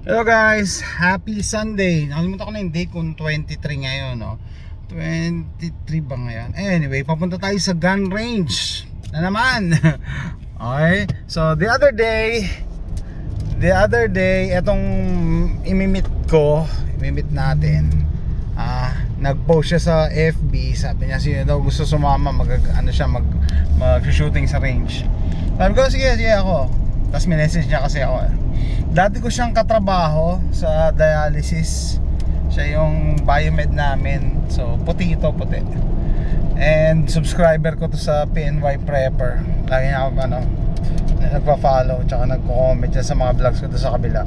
Hello guys, happy Sunday. Nakalimutan ko na yung date kung 23 ngayon, no. 23 ba ngayon? Anyway, papunta tayo sa gun range. Na naman. okay. So the other day, the other day, etong imimit ko, imimit natin. Ah, nag-post siya sa FB, sabi niya sino daw gusto sumama, mag ano siya, mag mag-shooting sa range. Sabi ko, sige, sige ako. Tapos minessage niya kasi ako. Dati ko siyang katrabaho sa dialysis. Siya yung biomed namin. So, puti ito, puti. And subscriber ko to sa PNY Prepper. Lagi niya ako, ano, nagpa-follow tsaka nagko-comment sa mga vlogs ko to sa kabila.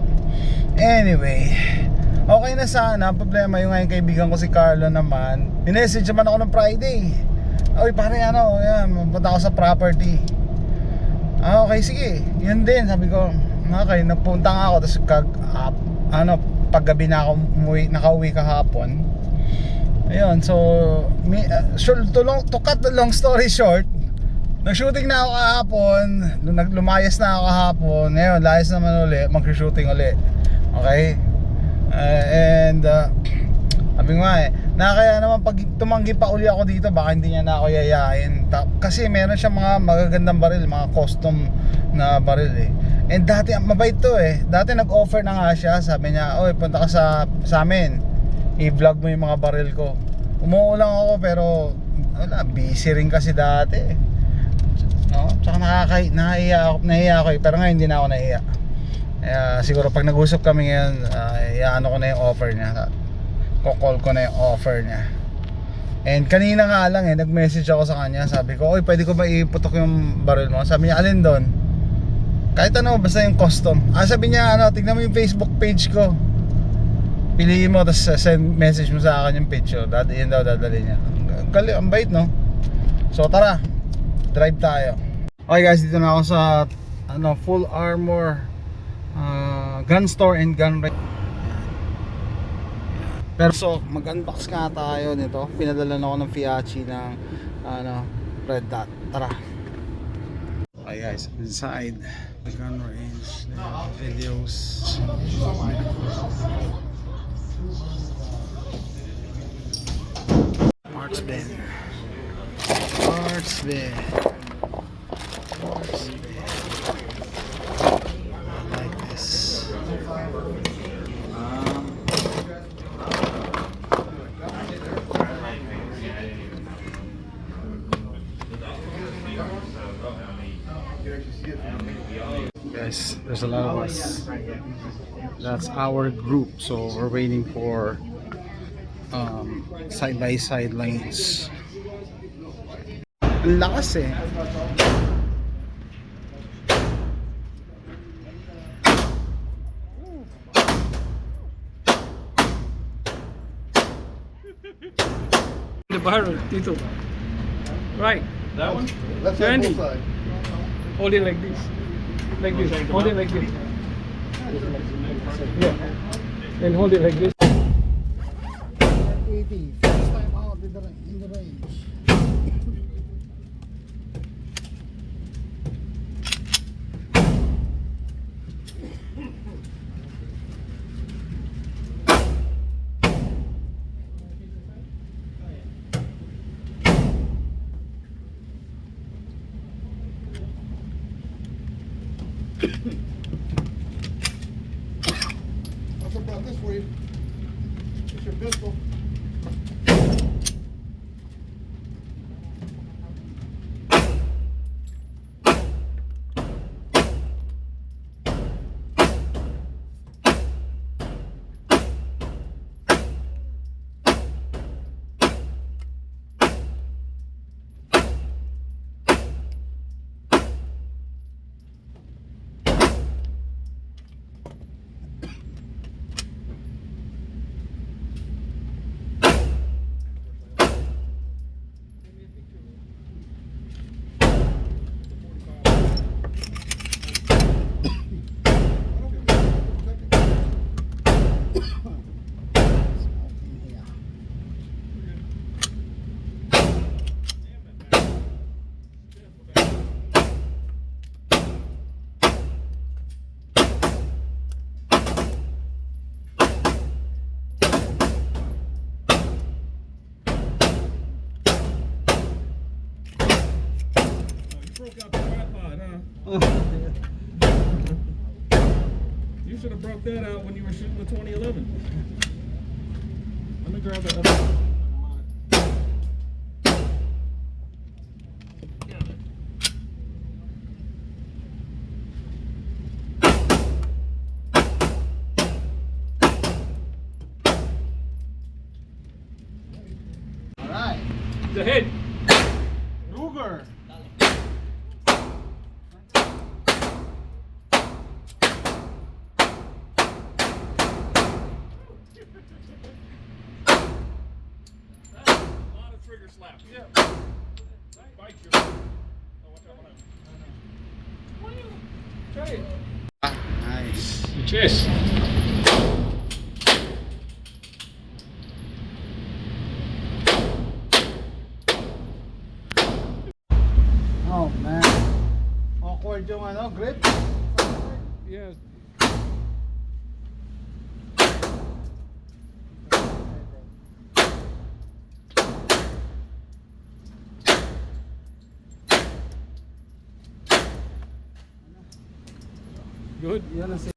Anyway, okay na sana. Problema yung ngayon kaibigan ko si Carlo naman. Minessage naman ako ng Friday. Oy, pare ano, yan, punta ako sa property. Ah, okay, sige. Yun din, sabi ko. Okay, nagpunta nga ako tapos kag up, ano, paggabi na ako umuwi, nakauwi kahapon. Ayun, so mi, uh, sure, to, long, to cut the long story short, nag-shooting na ako kahapon, nag lumayas na ako kahapon. Ngayon, layas naman uli, mag-shooting uli. Okay? Uh, and uh, sabi nga eh, nakakaya naman pag tumanggi pa uli ako dito, baka hindi niya na ako yayain. Kasi meron siya mga magagandang baril, mga custom na baril eh. And dati, mabait to eh. Dati nag-offer na nga siya, sabi niya, oy punta ka sa, sa amin. I-vlog mo yung mga baril ko. Umuo lang ako pero, wala, busy rin kasi dati. No? Tsaka nakaka nahiya ako, nahiya ako eh, pero ngayon hindi na ako nahiya. Kaya siguro pag nag-usap kami ngayon, uh, iyaano ko na yung offer niya. Ko-call ko na yung offer niya. And kanina nga lang eh, nag-message ako sa kanya. Sabi ko, oy, pwede ko ba iputok yung baril mo? Sabi niya, alin doon? Kahit ano, basta yung custom. Ah, sabi niya, ano, tignan mo yung Facebook page ko. Piliin mo, tapos send message mo sa akin yung picture. Dad, yun daw dadali niya. Ang gali, ang bait, no? So, tara. Drive tayo. Okay guys, dito na ako sa ano, full armor uh, gun store and gun range. Pero so, mag-unbox nga tayo nito. Pinadala na ako ng Fiachi ng ano, Red Dot. Tara. Okay guys, inside the gun range, have videos. Parts bin. Parts bin. Parts bin. Like this. That's our group so we're waiting for um, side by side lanes ang lakas eh The barrel, Tito. Right. That one? Let's have. Hold it like this. Like this. Hold it like this. Yeah. Then hold it like this. 80 first time out the, in the range about this way? It's your pistol. You should have brought that out when you were shooting the 2011. Let me grab that other. Alright. The head. Nice. Your chest. Oh man. Awkward yung ano, grip. Yeah. Good. Yan ang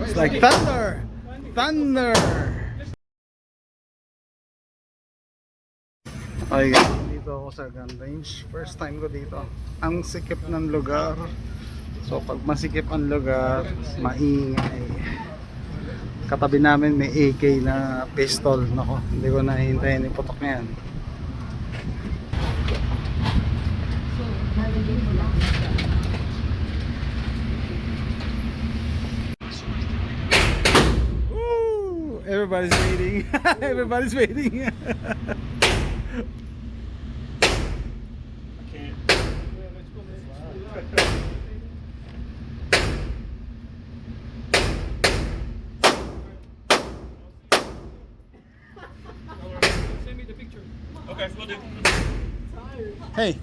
It's like thunder. Thunder. Okay, dito ako sa gun range. First time ko dito. Ang sikip ng lugar. So pag masikip ang lugar, maingay. Katabi namin may AK na pistol. Nako, hindi ko nahintayin yung putok na yan. Everybody's waiting. Everybody's waiting. Send me the picture. Okay, we'll do. hey.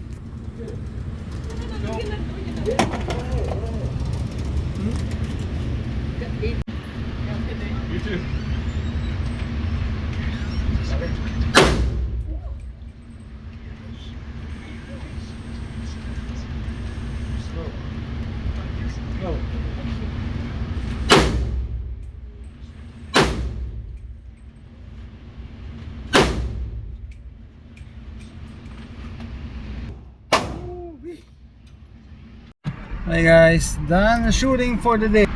Hi guys, done shooting for the day.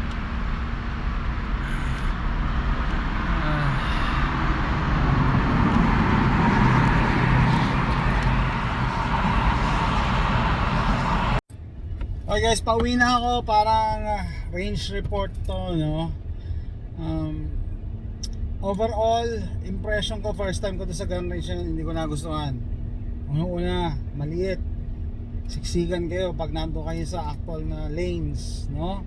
Okay guys, pauwi na ako parang ah, range report to, no? Um, overall, impression ko first time ko to sa gun range hindi ko nagustuhan. Una-una, maliit. Siksikan kayo pag nando kayo sa actual na lanes, no?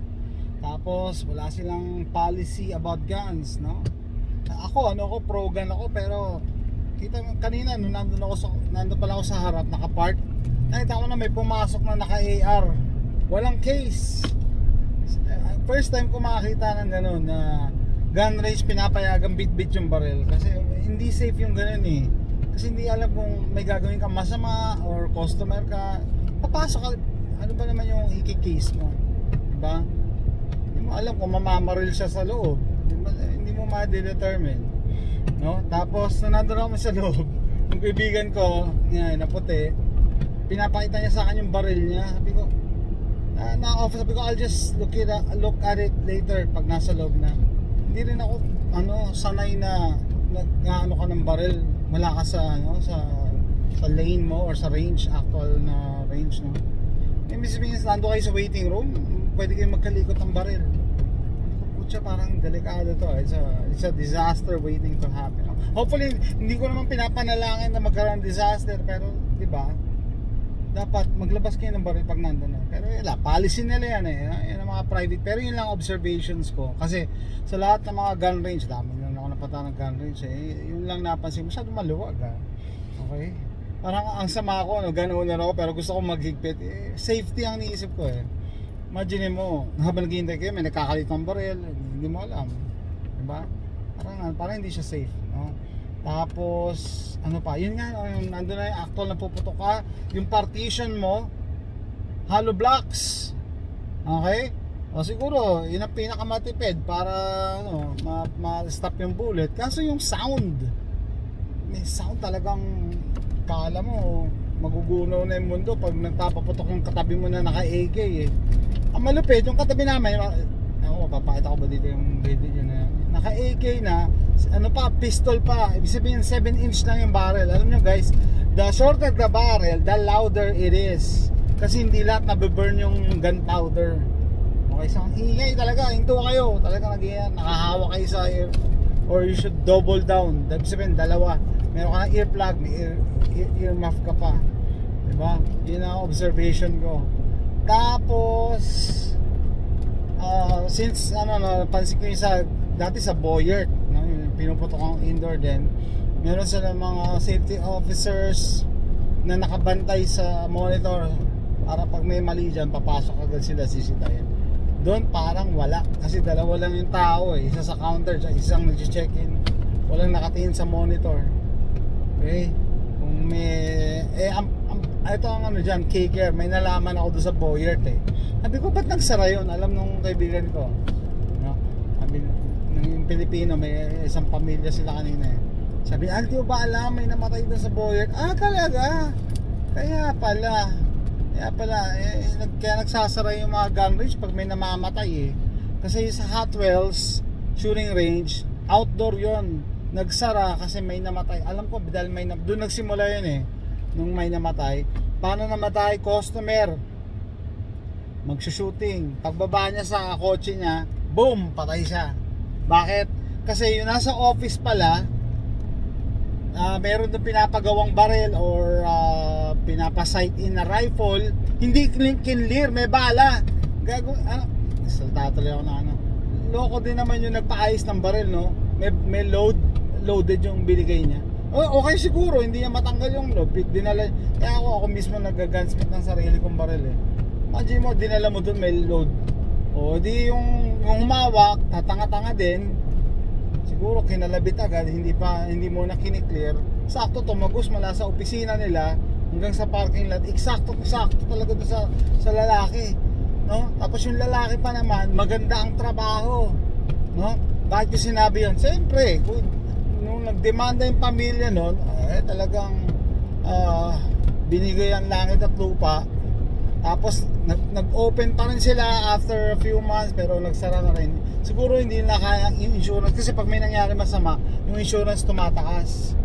Tapos wala silang policy about guns, no? Ako, ano ako, pro gun ako pero kita mo kanina nung nandun ako sa nandun pala ako sa harap naka-park. Nakita ko na may pumasok na naka-AR. Walang case. First time ko makakita ng ganun na gun range pinapayagang bit-bit yung barrel kasi hindi safe yung ganun eh. Kasi hindi alam kung may gagawin ka masama or customer ka. Papasok ka, ano ba naman yung iki-case mo? Diba? Hindi mo alam kung mamamaril siya sa loob. Mo, hindi mo ma-determine. No? Tapos, nung nandun ako sa loob, yung kaibigan ko, yan, na puti, pinapakita niya sa akin yung baril niya. Sabi ko, na, na off sabi ko I'll just look it look at it later pag nasa loob na hindi rin ako ano sanay na nag-ano ka ng barrel wala ka sa ano sa sa lane mo or sa range actual na range no Ibig sabihin, nando kayo sa waiting room, pwede kayo magkalikot ng baril. Putya, parang delikado to. It's a, it's a disaster waiting to happen. Hopefully, hindi ko naman pinapanalangin na magkaroon ng disaster, pero, di ba, dapat maglabas kayo ng baril pag nandun na. Pero lang, policy nila yan eh. Yan ang mga private. Pero yun lang observations ko. Kasi sa lahat ng mga gun range, dami na ako napata ng gun range eh. Yun lang napansin, masyado maluwag ah. Okay? Parang ang sama ko, no, ganoon na ako pero gusto ko maghigpit. Eh, safety ang niisip ko eh. Imagine mo, habang naghihintay kayo, may nakakalit ng baril, hindi mo alam. Diba? Parang, parang hindi siya safe. No? Tapos, ano pa, yun nga, no, yung nandun na yung actual na puputok ka, yung partition mo, hollow blocks. Okay? O siguro, yun ang pinakamatipid para ano, ma- ma-stop yung bullet. Kaso yung sound, may sound talagang kala mo magugunaw na yung mundo pag nagpapaputok yung katabi mo na naka-AK eh. Ang malupit, yung katabi namin, ako, papakita ko ba dito yung video na naka-AK na, ano pa, pistol pa. Ibig sabihin, 7 inch lang yung barrel. Alam nyo guys, the shorter the barrel, the louder it is. Kasi hindi lahat nabiburn yung gunpowder. Okay, so ang ingay talaga, hinto kayo. Talaga nag nakahawa kayo sa air. Or you should double down. Ibig sabihin, dalawa. Meron ka ng earplug, may ear, ear, ear muff ka pa. Diba? Yun ang observation ko. Tapos, ah, since, ano, no, pansin ko yung sa, dati sa Boyert, no, pinuputok ang indoor din, meron sila mga safety officers na nakabantay sa monitor para pag may mali dyan, papasok agad sila sisitayin. Doon parang wala kasi dalawa lang yung tao eh. Isa sa counter, isang nag-check-in. Walang nakatingin sa monitor. Okay? May eh ang, ang ito ang ano diyan, K-Care, may nalaman ako doon sa Boyert eh. Sabi ko, ba't nagsara yun? Alam nung kaibigan ko. No? Sabi yung Pilipino, may isang pamilya sila kanina eh. Sabi, ah, di mo ba alam, may namatay doon sa Boyert? Ah, talaga? Kaya pala. Kaya pala, eh, nag, kaya nagsasara yung mga gun range pag may namamatay eh. Kasi sa Hot Wheels shooting range, outdoor yon Nagsara kasi may namatay. Alam ko, dahil may, na- doon nagsimula yun eh. Nung may namatay. Paano namatay? Customer. Magsushooting. Pagbaba niya sa kotse niya, boom, patay siya. Bakit? Kasi yung nasa office pala, ah meron doon pinapagawang barrel or ah, pinapasight in na rifle, hindi kin- kinlear, may bala. Gago, ano, salta tuloy ako na ano. Loko din naman yung nagpaayos ng barrel, no? May, may load, loaded yung binigay niya. O, okay siguro, hindi niya matanggal yung load. Dinala, kaya ako, ako mismo nag-gunsmith ng sarili kong barrel eh. Imagine mo, dinala mo doon may load. O di yung, yung humawak, tatanga-tanga din, siguro kinalabit agad hindi pa hindi mo na kiniklear sakto tumagos mula sa opisina nila hanggang sa parking lot eksakto sakto talaga doon sa sa lalaki no tapos yung lalaki pa naman maganda ang trabaho no bakit ko sinabi yun siyempre nung nagdemanda yung pamilya noon eh talagang ah, binigay ang langit at lupa tapos nag, nag-open pa rin sila after a few months pero nagsara na rin. Siguro hindi na kaya yung insurance kasi pag may nangyari masama, yung insurance tumataas.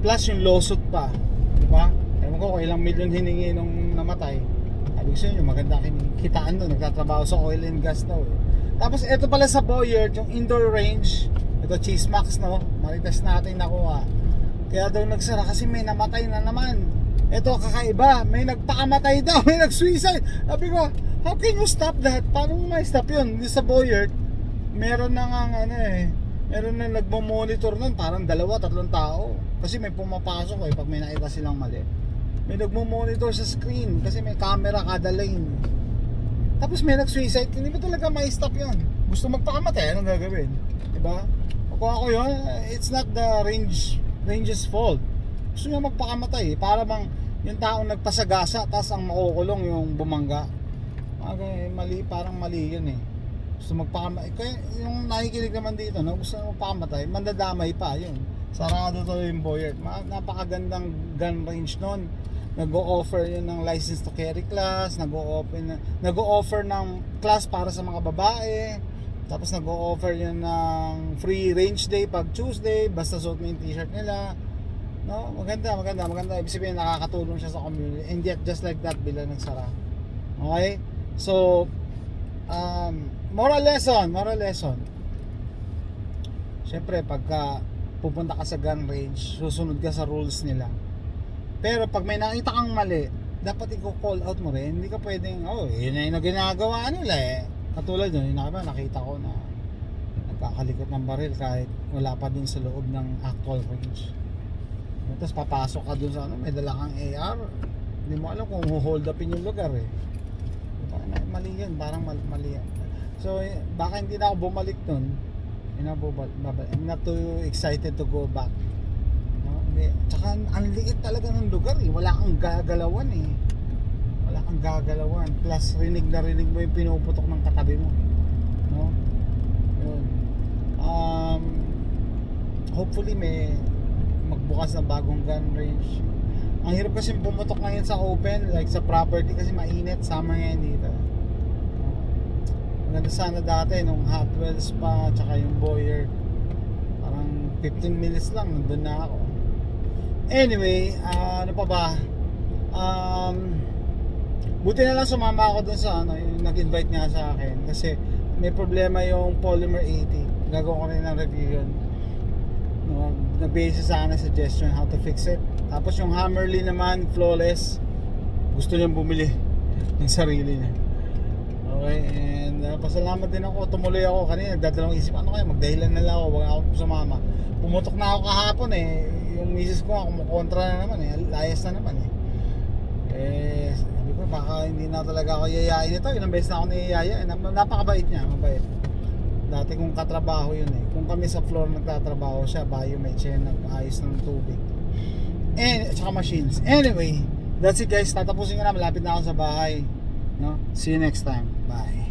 Plus yung lawsuit pa, di ba? Ewan ko kung ilang milyon hiningi nung namatay. Sabi ko sa inyo, maganda kitaan doon, nagtatrabaho sa oil and gas daw. eh. Tapos ito pala sa Boyert, yung indoor range, ito Cheese Max no, marites natin nakuha. Kaya daw nagsara kasi may namatay na naman. Ito kakaiba, may nagpakamatay daw, may nag-suicide. Sabi ko, how can you stop that? Paano mo ma-stop yun? Di sa Boyert, meron na nga ano eh, meron na nagmo-monitor nun, parang dalawa, tatlong tao. Kasi may pumapasok eh, pag may nakita silang mali. May nagmo-monitor sa screen kasi may camera kada lane. Tapos may nag-suicide, hindi mo talaga ma-stop yun. Gusto magpakamatay, anong gagawin? Diba? Kung ako yun, it's not the range range's fault. Gusto niya magpakamatay eh, para bang yung taong nagpasagasa tapos ang makukulong yung bumangga. Mga ganyan, mali, parang mali yun eh. Gusto magpakamatay. Kaya yung nakikinig naman dito, no, gusto na magpakamatay, mandadamay pa yun. Sarado to yung Boyert. Ma- Napakagandang gun range nun. nag-o-offer yun ng license to carry class, nag-o-offer nag-o-offer ng class para sa mga babae. Tapos nag-o-offer yun ng free range day pag Tuesday, basta suot mo yung t-shirt nila. No, maganda, maganda, maganda. Ibig sabihin nakakatulong siya sa community. And yet just like that bila nagsara. Okay? So um, moral lesson, moral lesson. Siyempre, pagka pupunta ka sa gun range, susunod ka sa rules nila. Pero pag may nakita kang mali, dapat i-call out mo rin. Hindi ka pwedeng, oh, yun na yung ginagawa nila eh. Katulad yun, yun na nakita ko na nagkakalikot ng baril kahit wala pa dun sa loob ng actual range. Tapos papasok ka dun sa ano, may dala kang AR. Hindi mo alam kung hold upin yung lugar eh. Parang mali yan, parang mali, mali yan. So, eh, baka hindi na ako bumalik nun. I'm not too excited to go back. No? Hindi. Tsaka ang liit talaga ng lugar eh. Wala kang gagalawan eh. Kang gagalawan. Plus, rinig na rinig mo yung pinuputok ng katabi mo. No? Um, hopefully may magbukas ng bagong gun range. Ang hirap kasi pumutok ngayon sa open, like sa property kasi mainit, summer ngayon dito. Maganda sana dati nung Hot Wheels pa, tsaka yung Boyer. Parang 15 minutes lang, nandun na ako. Anyway, ah, ano pa ba? Um, buti na lang sumama ako dun sa ano, yung nag-invite nga sa akin. Kasi may problema yung Polymer 80. Gagawa ko rin ng review yun. No, nag-base sa akin suggestion how to fix it. Tapos yung Hammerly naman, flawless. Gusto niyang bumili ng sarili niya. Okay, and uh, pasalamat din ako. Tumuloy ako kanina. Nagdadalawang isip, ano kaya, magdahilan na lang ako. Huwag ako sumama. Pumutok na ako kahapon eh. Yung misis ko nga, kumukontra na naman eh. Layas na naman eh. Eh, ko, baka hindi na talaga ako yayain ito. Ilang beses na ako niyayaya. Eh, nap- Napakabait niya, mabait. Dati kong katrabaho yun eh. Kung kami sa floor nagtatrabaho siya, biomed nag-ayos ng tubig. And, tsaka machines. Anyway, that's it guys. Tatapusin ko na. Malapit na ako sa bahay. No? See you next time. Bye.